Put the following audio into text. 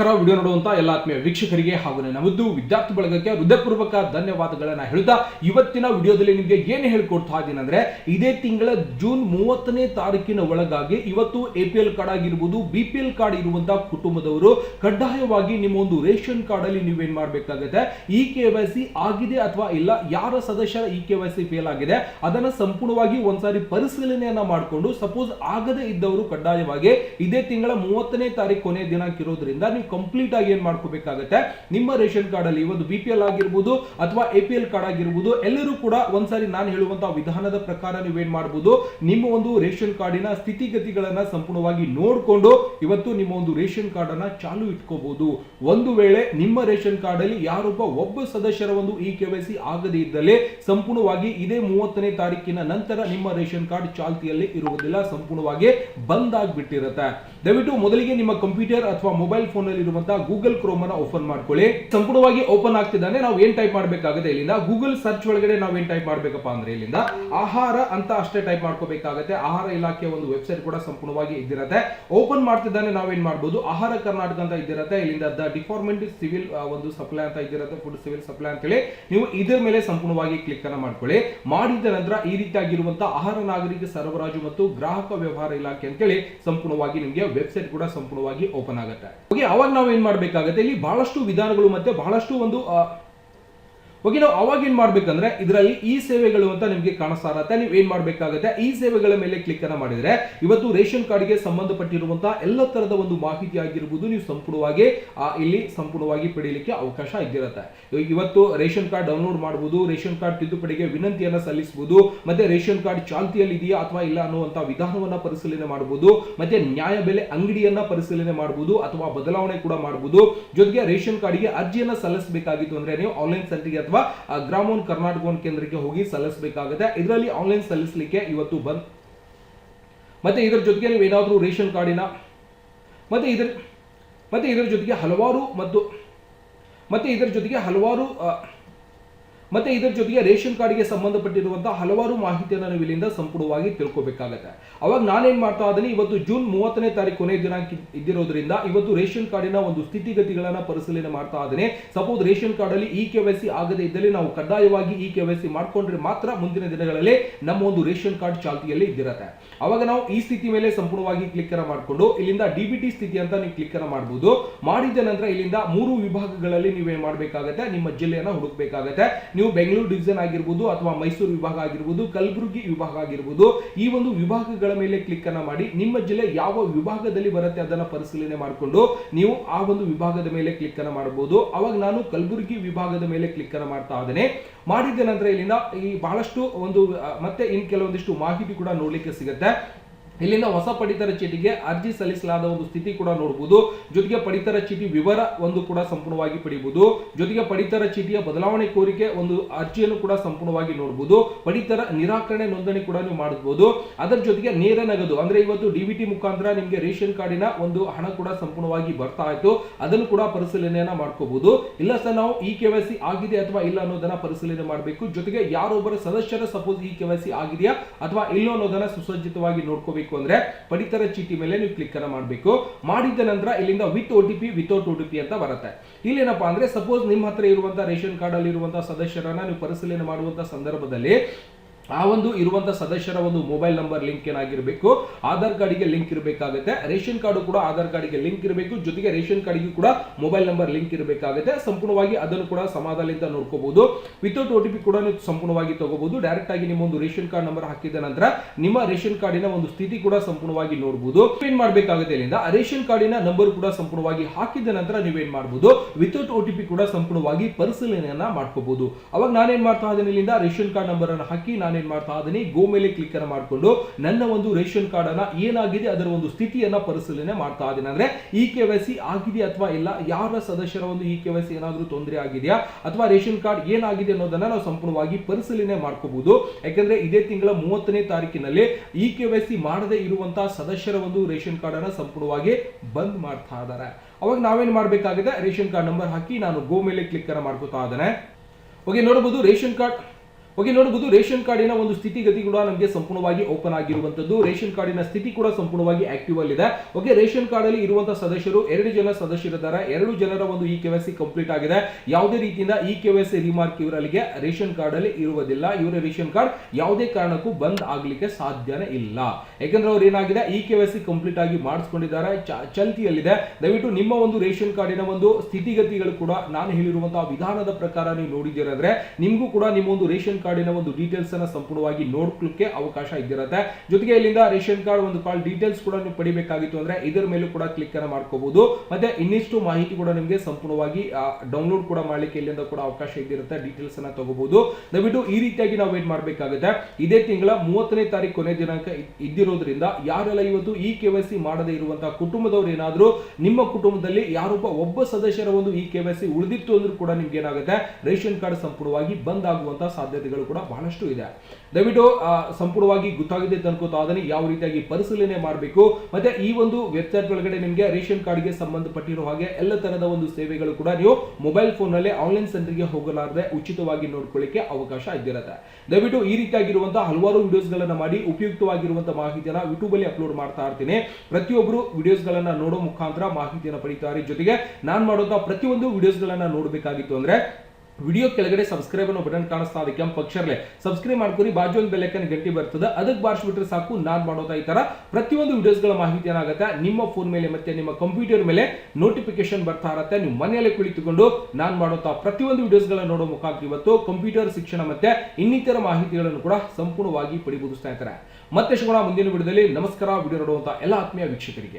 ನಮಸ್ಕಾರ, ವಿಡಿಯೋ ನೋಡುವಂತ ಎಲ್ಲ ಆತ್ಮೀಯ ವೀಕ್ಷಕರಿಗೆ ಹಾಗೂ ನನ್ನ ಮುದ್ದು ವಿದ್ಯಾರ್ಥಿ ಬಳಗಕ್ಕೆ ಹೃದಯಪೂರ್ವಕ ಧನ್ಯವಾದಗಳನ್ನ ಹೇಳ್ತಾ ಇವತ್ತಿನ ವಿಡಿಯೋದಲ್ಲಿ ನಿಮಗೆ ಏನು ಹೇಳ್ಕೊಡ್ತಾ ಇದ್ದೀನಿ ಅಂದ್ರೆ ಇದೇ ತಿಂಗಳ ಜೂನ್ ಮೂವತ್ತನೇ ತಾರೀಕಿನ ಒಳಗಾಗಿ ಇವತ್ತು ಎ ಪಿ ಎಲ್ ಕಾರ್ಡ್ ಆಗಿರ್ಬೋದು ಬಿ ಪಿ ಎಲ್ ಕಾರ್ಡ್ ಇರುವಂತಹ ಕುಟುಂಬದವರು ಕಡ್ಡಾಯವಾಗಿ ನಿಮ್ಮ ಒಂದು ರೇಷನ್ ಕಾರ್ಡ್ ಅಲ್ಲಿ ನೀವೇನ್ ಮಾಡ್ಬೇಕಾಗುತ್ತೆ? ಈ ಕೆ ವೈ ಸಿ ಆಗಿದೆ ಅಥವಾ ಇಲ್ಲ? ಯಾರ ಸದಸ್ಯರ E K Y C fail ಆಗಿದೆ? ಅದನ್ನ ಸಂಪೂರ್ಣವಾಗಿ ಒಂದ್ಸಾರಿ ಪರಿಶೀಲನೆಯನ್ನ ಮಾಡಿಕೊಂಡು ಸಪೋಸ್ ಆಗದೇ ಇದ್ದವರು ಕಡ್ಡಾಯವಾಗಿ ಇದೇ ತಿಂಗಳ ಮೂವತ್ತನೇ ತಾರೀಕು ಕೊನೆ ದಿನಾಂಕ ಇರೋದ್ರಿಂದ ನೀವು ಕಂಪ್ಲೀಟ್ ಆಗಿ ಏನ್ ಮಾಡ್ಕೋಬೇಕಾಗತ್ತೆ? ನಿಮ್ಮ ರೇಷನ್ ಕಾರ್ಡ್ ಅಲ್ಲಿ ಒಂದು ಬಿ ಪಿ ಆಗಿರ್ಬೋದು ಅಥವಾ ಎ ಪಿ ಎಲ್ ಕಾರ್ಡ್ ಆಗಿರ್ಬೋದು, ಎಲ್ಲರೂ ಕೂಡ ಒಂದ್ಸಾರಿ ನಾನು ಹೇಳುವಂತಹ ವಿಧಾನದ ಪ್ರಕಾರ ನೀವೇನ್ ಮಾಡಬಹುದು ನಿಮ್ಮ ಒಂದು ರೇಷನ್ ಕಾರ್ಡಿನ ಸ್ಥಿತಿಗತಿಗಳನ್ನ ಸಂಪೂರ್ಣವಾಗಿ ನೋಡಿಕೊಂಡು ಇವತ್ತು ನಿಮ್ಮ ಒಂದು ರೇಷನ್ ಕಾರ್ಡ್ ಅನ್ನ ಚಾಲು ಇಟ್ಕೋಬಹುದು ಒಂದು ವೇಳೆ ನಿಮ್ಮ ರೇಷನ್ ಕಾರ್ಡ್ ಅಲ್ಲಿ ಯಾರೊಬ್ಬ ಒಬ್ಬ ಸದಸ್ಯರ ಒಂದು ಇ ಕೆ ವೈ ಸಿ ಆಗದೇ ಇದ್ದಲ್ಲಿ ಸಂಪೂರ್ಣವಾಗಿ ಇದೇ ಮೂವತ್ತನೇ ತಾರೀಕಿನ ನಂತರ ನಿಮ್ಮ ರೇಷನ್ ಕಾರ್ಡ್ ಚಾಲ್ತಿಯಲ್ಲಿ ಇರುವುದಿಲ್ಲ, ಸಂಪೂರ್ಣವಾಗಿ ಬಂದ್ ಆಗಿಬಿಟ್ಟಿರುತ್ತೆ. ದಯವಿಟ್ಟು ಮೊದಲಿಗೆ ನಿಮ್ಮ ಕಂಪ್ಯೂಟರ್ ಅಥವಾ ಮೊಬೈಲ್ ಫೋನ್ ಇರುವಂತಹ ಗೂಗಲ್ ಕ್ರೋಮ್ ಅನ್ನ ಓಪನ್ ಮಾಡ್ಕೊಳ್ಳಿ. ಸಂಪೂರ್ಣವಾಗಿ ಓಪನ್ ಆಗ್ತಿದ್ದಾನೆ. ನಾವು ಏನ್ ಟೈಪ್ ಮಾಡಬೇಕಾಗುತ್ತೆ ಇಲ್ಲಿಂದ? ಗೂಗಲ್ ಸರ್ಚ್ ಒಳಗಡೆ ನಾವು ಏನ್ ಟೈಪ್ ಮಾಡ್ಬೇಕಪ್ಪ ಅಂದ್ರೆ ಇಲ್ಲಿಂದ? ಆಹಾರ ಅಂತ ಅಷ್ಟೇ ಟೈಪ್ ಮಾಡ್ಕೋಬೇಕಾಗುತ್ತೆ. ಆಹಾರ ಇಲಾಖೆ ಒಂದು ವೆಬ್ಸೈಟ್ ಕೂಡ ಸಂಪೂರ್ಣವಾಗಿ ಇದ್ದಿರತ್ತೆ. ಓಪನ್ ಮಾಡ್ತಿದ್ದಾನೆ ನಾವೇನ್ ಮಾಡಬಹುದು ಆಹಾರ ಕರ್ನಾಟಕ ಅಂತ ಇದ್ದಿರತ್ತೆ. ಇಲ್ಲಿಂದ ದ ಡಿಪಾರ್ಟ್ಮೆಂಟ್ ಸಿವಿಲ್ ಒಂದು ಸಪ್ಲೈ ಅಂತ ಇದ್ದಿರತ್ತೆ. ಫುಡ್ ಸಿವಿಲ್ ಸಪ್ಲೈ ಅಂತ ಹೇಳಿ ನೀವು ಇದರ ಮೇಲೆ ಸಂಪೂರ್ಣವಾಗಿ ಕ್ಲಿಕ್ ಅನ್ನ ಮಾಡ್ಕೊಳ್ಳಿ. ಮಾಡಿದ ನಂತರ ಈ ರೀತಿಯಾಗಿರುವಂತಹ ಆಹಾರ ನಾಗರಿಕ ಸರಬರಾಜು ಮತ್ತು ಗ್ರಾಹಕ ವ್ಯವಹಾರ ಇಲಾಖೆ ಅಂತೇಳಿ ಸಂಪೂರ್ಣವಾಗಿ ನಿಮಗೆ ವೆಬ್ಸೈಟ್ ಕೂಡ ಸಂಪೂರ್ಣವಾಗಿ ಓಪನ್ ಆಗುತ್ತೆ. ಅವಾಗ ನಾವು ಏನ್ ಮಾಡ್ಬೇಕಾಗುತ್ತೆ? ಇಲ್ಲಿ ಬಹಳಷ್ಟು ವಿಧಾನಗಳು ಮತ್ತೆ ಬಹಳಷ್ಟು ಒಂದು ಓಕೆ, ನಾವು ಅವಾಗ ಏನ್ ಮಾಡ್ಬೇಕಂದ್ರೆ ಇದರಲ್ಲಿ ಈ ಸೇವೆಗಳು ಅಂತ ನಿಮಗೆ ಕಾಣಿಸ್ತಾ ಇರತ್ತೆ ನೀವು ಏನ್ ಮಾಡ್ಬೇಕಾಗುತ್ತೆ, ಈ ಸೇವೆಗಳ ಮೇಲೆ ಕ್ಲಿಕ್ ಅನ್ನ ಮಾಡಿದ್ರೆ ಇವತ್ತು ರೇಷನ್ ಕಾರ್ಡ್ಗೆ ಸಂಬಂಧಪಟ್ಟಿರುವಂತಹ ಎಲ್ಲ ತರದ ಒಂದು ಮಾಹಿತಿ ಆಗಿರ್ಬೋದು ನೀವು ಸಂಪೂರ್ಣವಾಗಿ ಇಲ್ಲಿ ಸಂಪೂರ್ಣವಾಗಿ ಪಡೆಯಲಿಕ್ಕೆ ಅವಕಾಶ ಇದ್ದಿರುತ್ತೆ. ಇವತ್ತು ರೇಷನ್ ಕಾರ್ಡ್ ಡೌನ್ಲೋಡ್ ಮಾಡಬಹುದು ರೇಷನ್ ಕಾರ್ಡ್ ತಿದ್ದುಪಡಿಗೆ ವಿನಂತಿಯನ್ನ ಸಲ್ಲಿಸಬಹುದು ಮತ್ತೆ ರೇಷನ್ ಕಾರ್ಡ್ ಚಾಲ್ತಿಯಲ್ಲಿ ಇದೆಯಾ ಅಥವಾ ಇಲ್ಲ ಅನ್ನುವಂತ ವಿಧಾನವನ್ನ ಪರಿಶೀಲನೆ ಮಾಡಬಹುದು ಮತ್ತೆ ನ್ಯಾಯ ಬೆಲೆ ಅಂಗಡಿಯನ್ನ ಪರಿಶೀಲನೆ ಮಾಡಬಹುದು ಅಥವಾ ಬದಲಾವಣೆ ಕೂಡ ಮಾಡಬಹುದು ಜೊತೆಗೆ ರೇಷನ್ ಕಾರ್ಡ್ಗೆ ಅರ್ಜಿಯನ್ನ ಸಲ್ಲಿಸಬೇಕಾಗಿತ್ತು ಅಂದ್ರೆ ನೀವು ಆನ್ಲೈನ್ ಸೆಂಟರ್ಗೆ ಅಥವಾ ಗ್ರಾಮೋನ್ ಕರ್ನಾಟಕ ಕೇಂದ್ರಕ್ಕೆ ಹೋಗಿ ಸಲ್ಲಿಸಬೇಕಾಗುತ್ತೆ. ಇದರಲ್ಲಿ ಆನ್ಲೈನ್ ಸಲ್ಲಿಸಲಿಕ್ಕೆ ಇವತ್ತು ಬಂದ್ ಮತ್ತೆ ಇದರ ಜೊತೆಗೆ ನೀವು ಏನಾದರೂ ರೇಷನ್ ಕಾರ್ಡಿನ, ಮತ್ತೆ ಇದರ ಮತ್ತೆ ಇದರ ಜೊತೆಗೆ ಹಲವಾರು ಮತ್ತು, ಮತ್ತೆ ಇದರ ಜೊತೆಗೆ ಹಲವಾರು ಮತ್ತೆ ಇದರ ಜೊತೆಗೆ ರೇಷನ್ ಕಾರ್ಡ್ಗೆ ಸಂಬಂಧಪಟ್ಟಿರುವಂತಹ ಹಲವಾರು ಮಾಹಿತಿಯನ್ನು ನೀವು ಇಲ್ಲಿಂದ ಸಂಪೂರ್ಣವಾಗಿ ತಿಳ್ಕೊಬೇಕಾಗತ್ತೆ. ಅವಾಗ ನಾನೇನ್ ಮಾಡ್ತಾ ಇದ್ದೀನಿ, ಇವತ್ತು ಜೂನ್ ಮೂವತ್ತನೇ ತಾರೀಕು ಕೊನೆ ದಿನಾಂಕ ಇದ್ದಿರೋದ್ರಿಂದ ಇವತ್ತು ರೇಷನ್ ಕಾರ್ಡಿನ ಒಂದು ಸ್ಥಿತಿಗತಿಗಳನ್ನ ಪರಿಶೀಲನೆ ಮಾಡ್ತಾ ಇದ್ದೀನಿ. ಸಪೋಸ್ ರೇಷನ್ ಕಾರ್ಡ್ ಅಲ್ಲಿ ಇ ಕೆ ವೈ ಸಿ ಆಗದೇ ಇದ್ದಲ್ಲಿ ನಾವು ಕಡ್ಡಾಯವಾಗಿ ಇ ಕೆ ವೈ ಸಿ ಮಾಡ್ಕೊಂಡ್ರೆ ಮಾತ್ರ ಮುಂದಿನ ದಿನಗಳಲ್ಲಿ ನಮ್ಮ ಒಂದು ರೇಷನ್ ಕಾರ್ಡ್ ಚಾಲ್ತಿಯಲ್ಲಿ ಇದ್ದಿರತ್ತೆ. ಅವಾಗ ನಾವು ಈ ಸ್ಥಿತಿ ಮೇಲೆ ಸಂಪೂರ್ಣವಾಗಿ ಕ್ಲಿಕ್ ಅನ್ನ ಮಾಡಿಕೊಂಡು ಇಲ್ಲಿಂದ ಡಿ ಬಿ ಟಿ ಸ್ಥಿತಿ ಅಂತ ನೀವು ಕ್ಲಿಕ್ ಅನ್ನ ಮಾಡಬಹುದು ಮಾಡಿದ ನಂತರ ಇಲ್ಲಿಂದ ಮೂರು ವಿಭಾಗಗಳಲ್ಲಿ ನೀವೇನ್ ಮಾಡಬೇಕಾಗತ್ತೆ, ನಿಮ್ಮ ಜಿಲ್ಲೆಯನ್ನ ಹುಡುಕ್ಬೇಕಾಗತ್ತೆ. ನೀವು ಬೆಂಗಳೂರು ಡಿವಿಷನ್ ಆಗಿರ್ಬೋದು ಅಥವಾ ಮೈಸೂರು ವಿಭಾಗ ಆಗಿರ್ಬೋದು, ಕಲಬುರಗಿ ವಿಭಾಗ ಆಗಿರ್ಬೋದು, ಈ ಒಂದು ವಿಭಾಗಗಳ ಮೇಲೆ ಕ್ಲಿಕ್ ಅನ್ನ ಮಾಡಿ, ನಿಮ್ಮ ಜಿಲ್ಲೆ ಯಾವ ವಿಭಾಗದಲ್ಲಿ ಬರುತ್ತೆ ಅದನ್ನ ಪರಿಶೀಲನೆ ಮಾಡಿಕೊಂಡು ನೀವು ಆ ಒಂದು ವಿಭಾಗದ ಮೇಲೆ ಕ್ಲಿಕ್ ಅನ್ನ ಮಾಡಬಹುದು ಅವಾಗ ನಾನು ಕಲಬುರಗಿ ವಿಭಾಗದ ಮೇಲೆ ಕ್ಲಿಕ್ ಅನ್ನ ಮಾಡ್ತಾ ಇದ್ದೇನೆ. ಮಾಡಿದ ನಂತರ ಇಲ್ಲಿಂದ ಈ ಬಹಳಷ್ಟು ಒಂದು ಮತ್ತೆ ಇನ್ ಕೆಲವೊಂದಿಷ್ಟು ಮಾಹಿತಿ ಕೂಡ ನೋಡ್ಲಿಕ್ಕೆ ಸಿಗುತ್ತೆ. ಇಲ್ಲಿಂದ ಹೊಸ ಪಡಿತರ ಚೀಟಿಗೆ ಅರ್ಜಿ ಸಲ್ಲಿಸಲಾದ ಒಂದು ಸ್ಥಿತಿ ಕೂಡ ನೋಡಬಹುದು ಜೊತೆಗೆ ಪಡಿತರ ಚೀಟಿ ವಿವರ ಒಂದು ಕೂಡ ಸಂಪೂರ್ಣವಾಗಿ ಪಡೆಯಬಹುದು ಜೊತೆಗೆ ಪಡಿತರ ಚೀಟಿಯ ಬದಲಾವಣೆ ಕೋರಿಕೆ ಒಂದು ಅರ್ಜಿಯನ್ನು ಕೂಡ ಸಂಪೂರ್ಣವಾಗಿ ನೋಡಬಹುದು ಪಡಿತರ ನಿರಾಕರಣೆ ನೋಂದಣಿ ಕೂಡ ನೀವು ಮಾಡಬಹುದು ಅದರ ಜೊತೆಗೆ ನೇರ ನಗದು, ಅಂದ್ರೆ ಇವತ್ತು ಡಿವಿಟಿ ಮುಖಾಂತರ ನಿಮಗೆ ರೇಷನ್ ಕಾರ್ಡಿನ ಒಂದು ಹಣ ಕೂಡ ಸಂಪೂರ್ಣವಾಗಿ ಬರ್ತಾ ಇತ್ತು. ಅದನ್ನು ಕೂಡ ಪರಿಶೀಲನೆಯನ್ನ ಮಾಡ್ಕೋಬಹುದು ಇಲ್ಲ ಸರ್, ನಾವು ಇ ಕೆ ವೈ ಆಗಿದೆ ಅಥವಾ ಇಲ್ಲ ಅನ್ನೋದನ್ನ ಪರಿಶೀಲನೆ ಮಾಡಬೇಕು. ಜೊತೆಗೆ ಯಾರೊಬ್ಬರ ಸದಸ್ಯರ ಸಪೋಸ್ ಇ ಕೆ ಸಿ ಆಗಿದೆಯಾ ಅಥವಾ ಇಲ್ಲೋ ಅನ್ನೋದನ್ನ ಸುಸಜ್ಜಿತವಾಗಿ ನೋಡ್ಕೋಬೇಕು. ಅಂದ್ರೆ ಪಡಿತರ ಚೀಟಿ ಮೇಲೆ ನೀವು ಕ್ಲಿಕ್ ಅನ್ನ ಮಾಡಬೇಕು. ಮಾಡಿದ ನಂತರ ಇಲ್ಲಿಂದ ವಿತ್ ಒ ಟಿ ಪಿ ಅಂತ ಬರುತ್ತೆ. ಇಲ್ಲೇನಪ್ಪ ಅಂದ್ರೆ ಸಪೋಸ್ ನಿಮ್ಮ ಹತ್ರ ಇರುವಂತಹ ರೇಷನ್ ಕಾರ್ಡ್ ಅಲ್ಲಿ ಇರುವಂತಹ ಸದಸ್ಯರನ್ನ ನೀವು ಪರಿಶೀಲನೆ ಮಾಡುವಂತಹ ಸಂದರ್ಭದಲ್ಲಿ ಆ ಒಂದು ಇರುವಂತಹ ಸದಸ್ಯರ ಒಂದು ಮೊಬೈಲ್ ನಂಬರ್ ಲಿಂಕ್ ಏನಾಗಿರಬೇಕು, ಆಧಾರ್ ಕಾರ್ಡಿಗೆ ಲಿಂಕ್ ಇರಬೇಕಾಗುತ್ತೆ. ರೇಷನ್ ಕಾರ್ಡು ಕೂಡ ಆಧಾರ್ ಕಾರ್ಡಿಗೆ ಲಿಂಕ್ ಇರಬೇಕು. ಜೊತೆಗೆ ರೇಷನ್ ಕಾರ್ಡಿಗೆ ಕೂಡ ಮೊಬೈಲ್ ನಂಬರ್ ಲಿಂಕ್ ಇರಬೇಕಾಗುತ್ತೆ. ಸಂಪೂರ್ಣವಾಗಿ ಅದನ್ನು ಕೂಡ ಸಮಾಧಾನದಿಂದ ನೋಡ್ಕೋಬಹುದು. ವಿತೌಟ್ ಒ ಟಿ ಪಿ ಕೂಡ ಸಂಪೂರ್ಣವಾಗಿ ತಗೋಬಹುದು. ಡೈರೆಕ್ಟ್ ಆಗಿ ನಿಮ್ಮ ಒಂದು ರೇಷನ್ ಕಾರ್ಡ್ ನಂಬರ್ ಹಾಕಿದ ನಂತರ ನಿಮ್ಮ ರೇಷನ್ ಕಾರ್ಡಿನ ಒಂದು ಸ್ಥಿತಿ ಕೂಡ ಸಂಪೂರ್ಣವಾಗಿ ನೋಡಬಹುದು ಏನ್ ಮಾಡಬೇಕಾಗುತ್ತೆ ಇಲ್ಲಿಂದ? ರೇಷನ್ ಕಾರ್ಡಿನ ನಂಬರ್ ಕೂಡ ಸಂಪೂರ್ಣವಾಗಿ ಹಾಕಿದ ನಂತರ ನೀವೇನ್ ಮಾಡಬಹುದು ವಿತೌಟ್ ಒ ಕೂಡ ಸಂಪೂರ್ಣವಾಗಿ ಪರಿಶೀಲನೆಯನ್ನ ಮಾಡ್ಕೋಬಹುದು. ಅವಾಗ ನಾನೇನ್ ಮಾಡ್ತಾ ಇದ್ದೀನಿ ಇಲ್ಲಿಂದ? ರೇಷನ್ ಕಾರ್ಡ್ ನಂಬರ್ ಅನ್ನು ಹಾಕಿ ನಾನೇನ್ ಮಾಡ್ತಾ ಇದ್ದೀನಿ ಗೋ ಮೇಲೆ ಕ್ಲಿಕ್ ಅನ್ನ ಮಾಡಿಕೊಂಡು ನನ್ನ ಒಂದು ರೇಷನ್ ಕಾರ್ಡ್ ಅನ್ನ ಏನಾಗಿದೆ ಅದರ ಒಂದು ಸ್ಥಿತಿಯನ್ನ ಪರಿಶೀಲನೆ ಮಾಡ್ತಾ ಇದ್ದೀನಿ. ಅಂದ್ರೆ ಇ ಕೆ ವೈ ಸಿ ಆಗಿದೆ ಅಥವಾ ಇಲ್ಲ? ಯಾರ ಸದಸ್ಯರ ಒಂದು ಇ ಕೆ ವೈ ಸಿ ಏನಾದರೂ ತೊಂದರೆ ಆಗಿದೆಯಾ? ಅಥವಾ ರೇಷನ್ ಕಾರ್ಡ್ ಏನಾಗಿದೆ ಅನ್ನೋದನ್ನ ನಾವು ಸಂಪೂರ್ಣವಾಗಿ ಪರಿಶೀಲನೆ ಮಾಡ್ಕೋಬಹುದು. ಯಾಕಂದ್ರೆ ಇದೇ ತಿಂಗಳ ಮೂವತ್ತನೇ ತಾರೀಕಿನಲ್ಲಿ ಇ ಕೆ ವೈ ಸಿ ಮಾಡದೇ ಇರುವಂತಹ ಸದಸ್ಯರ ಒಂದು ರೇಷನ್ ಕಾರ್ಡ್ ಅನ್ನ ಸಂಪೂರ್ಣವಾಗಿ ಬಂದ್ ಮಾಡ್ತಾ ಇದ್ದಾರೆ. ಅವಾಗ ನಾವೇನ್ ಮಾಡ್ಬೇಕಾಗಿದೆ? ರೇಷನ್ ಕಾರ್ಡ್ ನಂಬರ್ ಹಾಕಿ ನಾನು ಗೋ ಮೇಲೆ ಕ್ಲಿಕ್ ಅನ್ನ ಮಾಡ್ಕೋತಾ ಇದ್ದೇನೆ. ಓಕೆ ನೋಡಬಹುದು ರೇಷನ್ ಕಾರ್ಡ್ ಓಕೆ ನೋಡಬಹುದು ರೇಷನ್ ಕಾರ್ಡಿನ ಒಂದು ಸ್ಥಿತಿಗತಿ ಕೂಡ ನಮಗೆ ಸಂಪೂರ್ಣವಾಗಿ ಓಪನ್ ಆಗಿರುವಂತದ್ದು ರೇಷನ್ ಕಾರ್ಡಿನ ಸ್ಥಿತಿ ಕೂಡ ಸಂಪೂರ್ಣವಾಗಿ ಆಕ್ಟಿವ್ ಅಲ್ಲಿದೆ. ಓಕೆ, ರೇಷನ್ ಕಾರ್ಡ್ ಅಲ್ಲಿ ಇರುವಂತಹ ಸದಸ್ಯರು ಎರಡು ಜನ ಸದಸ್ಯರಿದ್ದಾರೆ ಎರಡು ಜನರ ಒಂದು ಇ ಸಿ ಕಂಪ್ಲೀಟ್ ಆಗಿದೆ. ಯಾವುದೇ ರೀತಿಯಿಂದ ಇ ಕೆವೈಸಿ ರಿಮಾರ್ಕ್ ಇವರಲ್ಲಿಗೆ ರೇಷನ್ ಕಾರ್ಡ್ ಅಲ್ಲಿ ಇರುವುದಿಲ್ಲ. ಇವರ ರೇಷನ್ ಕಾರ್ಡ್ ಯಾವುದೇ ಕಾರಣಕ್ಕೂ ಬಂದ್ ಆಗ್ಲಿಕ್ಕೆ ಸಾಧ್ಯನೇ ಇಲ್ಲ. ಯಾಕಂದ್ರೆ ಅವ್ರು ಏನಾಗಿದೆ ಇ ಸಿ ಕಂಪ್ಲೀಟ್ ಆಗಿ ಮಾಡಿಸ್ಕೊಂಡಿದ್ದಾರೆ. ಚಲ್ತಿಯಲ್ಲಿದೆ. ದಯವಿಟ್ಟು ನಿಮ್ಮ ಒಂದು ರೇಷನ್ ಕಾರ್ಡಿನ ಒಂದು ಸ್ಥಿತಿಗತಿಗಳು ಕೂಡ ನಾನು ಹೇಳಿರುವಂತಹ ವಿಧಾನದ ಪ್ರಕಾರ ನೀವು ನೋಡಿದ್ದೀರಾದ್ರೆ, ನಿಮಗೂ ಕೂಡ ನಿಮ್ಮ ಒಂದು ರೇಷನ್ ಕಾರ್ಡಿನ ಒಂದು ಡೀಟೇಲ್ಸ್ ಅನ್ನ ಸಂಪೂರ್ಣವಾಗಿ ನೋಡ್ಲಿಕ್ಕೆ ಅವಕಾಶ ಇದ್ದಿರುತ್ತೆ. ಜೊತೆಗೆ ಇಲ್ಲಿಂದ ರೇಷನ್ ಕಾರ್ಡ್ ಒಂದು ಕಾಲ್ ಡೀಟೇಲ್ಸ್ ಕೂಡ ನೀವು ಪಡಿಬೇಕಾಗಿತ್ತು ಅಂದ್ರೆ ಇದರ ಮೇಲೂ ಕೂಡ ಕ್ಲಿಕ್ ಅನ್ನ ಮಾಡ್ಕೋಬಹುದು ಮತ್ತೆ ಇನ್ನಿಷ್ಟು ಮಾಹಿತಿ ಕೂಡ ನಿಮಗೆ ಸಂಪೂರ್ಣವಾಗಿ ಡೌನ್ಲೋಡ್ ಕೂಡ ಮಾಡ್ಲಿಕ್ಕೆ ಇಲ್ಲಿಂದ ಕೂಡ ಅವಕಾಶ ಇದ್ದಿರುತ್ತೆ ಡೀಟೇಲ್ಸ್ ಅನ್ನ ತಗೋಬಹುದು ದಯವಿಟ್ಟು ಈ ರೀತಿಯಾಗಿ ನಾವು ವೇಟ್ ಮಾಡಬೇಕಾಗುತ್ತೆ. ಇದೇ ತಿಂಗಳ ಮೂವತ್ತನೇ ತಾರೀಕು ಕೊನೆ ದಿನಾಂಕ ಇದ್- ಇದ್ದಿರೋದ್ರಿಂದ ಯಾರೆಲ್ಲ ಇವತ್ತು ಈ ಕೆ ವೈ ಸಿ ಮಾಡದೇ ಇರುವಂತಹ ಕುಟುಂಬದವರು ಏನಾದರೂ, ನಿಮ್ಮ ಕುಟುಂಬದಲ್ಲಿ ಯಾರೊಬ್ಬ ಒಬ್ಬ ಸದಸ್ಯರ ಒಂದು ಈ ಕೆ ವೈ ಸಿ ಉಳಿದಿತ್ತು ಅಂದ್ರೂ ಕೂಡ ನಿಮ್ಗೆ ಏನಾಗುತ್ತೆ ರೇಷನ್ ಕಾರ್ಡ್ ಸಂಪೂರ್ಣವಾಗಿ ಬಂದ್ ಆಗುವಂತಹ ಸಾಧ್ಯತೆಗಳು ಕೂಡ ಬಹಳಷ್ಟು ಇದೆ. ದಯವಿಟ್ಟು ಸಂಪೂರ್ಣವಾಗಿ ಗೊತ್ತಾಗಿದೆ ಅಂತ ಅನ್ಕೋತಾ ಅದನ್ನು ಯಾವ ರೀತಿಯಾಗಿ ಪರಿಶೀಲನೆ ಮಾಡಬೇಕು. ಮತ್ತೆ ಈ ಒಂದು ವೆಬ್ಸೈಟ್ ಒಳಗಡೆ ನಿಮಗೆ ರೇಷನ್ ಕಾರ್ಡ್ಗೆ ಸಂಬಂಧಪಟ್ಟಿರೋ ಹಾಗೆ ಎಲ್ಲ ತರಹದ ಒಂದು ಸೇವೆಗಳು ಕೂಡ ನೀವು ಮೊಬೈಲ್ ಫೋನ್ನಲ್ಲಿ ಆನ್ಲೈನ್ ಸೆಂಟರ್ಗೆ ಹೋಗಲಾರದೆ ಉಚಿತವಾಗಿ ನೋಡ್ಕೊಳ್ಳಿಕ್ಕೆ ಅವಕಾಶ ಇದ್ದಿರುತ್ತೆ. ದಯವಿಟ್ಟು ಈ ರೀತಿಯಾಗಿರುವಂತಹ ಹಲವಾರು ವಿಡಿಯೋಸ್ ಗಳನ್ನ ಮಾಡಿ, ಉಪಯುಕ್ತವಾಗಿರುವಂತಹ ಮಾಹಿತಿಯನ್ನ ಯೂಟ್ಯೂಬ್ ಅಲ್ಲಿ ಅಪ್ಲೋಡ್ ಮಾಡ್ತಾ ಇರ್ತೀನಿ. ಪ್ರತಿಯೊಬ್ಬರು ವಿಡಿಯೋಸ್ ಗಳನ್ನ ನೋಡೋ ಮುಖಾಂತರ ಮಾಹಿತಿಯನ್ನು ಪಡಿತಾರೆ. ಜೊತೆಗೆ ನಾನು ಮಾಡುವಂತಹ ಪ್ರತಿಯೊಂದು ವಿಡಿಯೋಸ್ ಗಳನ್ನ ನೋಡಬೇಕಾಗಿತ್ತು ಅಂದ್ರೆ ವಿಡಿಯೋ ಕೆಳಗಡೆ ಸಬ್ಸ್ಕ್ರೈಬ್ ಅನ್ನೋ ಬಟನ್ ಕಾಣಿಸ್ತಾ ಅದಕ್ಕೆ ಕೆಂಪು ಅಕ್ಷರಲೆ ಸಬ್ಸ್ಕ್ರೈಬ್ ಮಾಡ್ಕೊರಿ ಬಾಜು ಒಂದು ಬೆಲೆಕನ್ ಗಟ್ಟಿ ಬರ್ತದೆ. ಅದಕ್ಕೆ ಬಾರಿಸ್ಬಿಟ್ರೆ ಸಾಕು, ನಾನು ಮಾಡೋದ ಈ ತರ. ಪ್ರತಿಯೊಂದು ವಿಡಿಯೋಸ್ಗಳ ಮಾಹಿತಿ ಏನಾಗುತ್ತೆ, ನಿಮ್ಮ ಫೋನ್ ಮೇಲೆ ಮತ್ತೆ ನಿಮ್ಮ ಕಂಪ್ಯೂಟರ್ ಮೇಲೆ ನೋಟಿಫಿಕೇಶನ್ ಬರ್ತಾ ಇರುತ್ತೆ. ನೀವು ಮನೆಯಲ್ಲೇ ಕುಳಿತುಕೊಂಡು ನಾನು ಮಾಡುತ್ತಾ ಪ್ರತಿಯೊಂದು ವಿಡಿಯೋಸ್ಗಳನ್ನ ನೋಡೋ ಮುಖಾಂತರ ಇವತ್ತು ಕಂಪ್ಯೂಟರ್ ಶಿಕ್ಷಣ ಮತ್ತೆ ಇನ್ನಿತರ ಮಾಹಿತಿಗಳನ್ನು ಕೂಡ ಸಂಪೂರ್ಣವಾಗಿ ಪಡಿಬೋದಿಸ್ತಾ ಸ್ನೇಹಿತರೆ. ಮತ್ತೆ ಮುಂದಿನ ವಿಡಿಯೋದಲ್ಲಿ ನಮಸ್ಕಾರ ವಿಡಿಯೋ ನೋಡುವಂತ ಎಲ್ಲ ಆತ್ಮೀಯ ವೀಕ್ಷಕರಿಗೆ.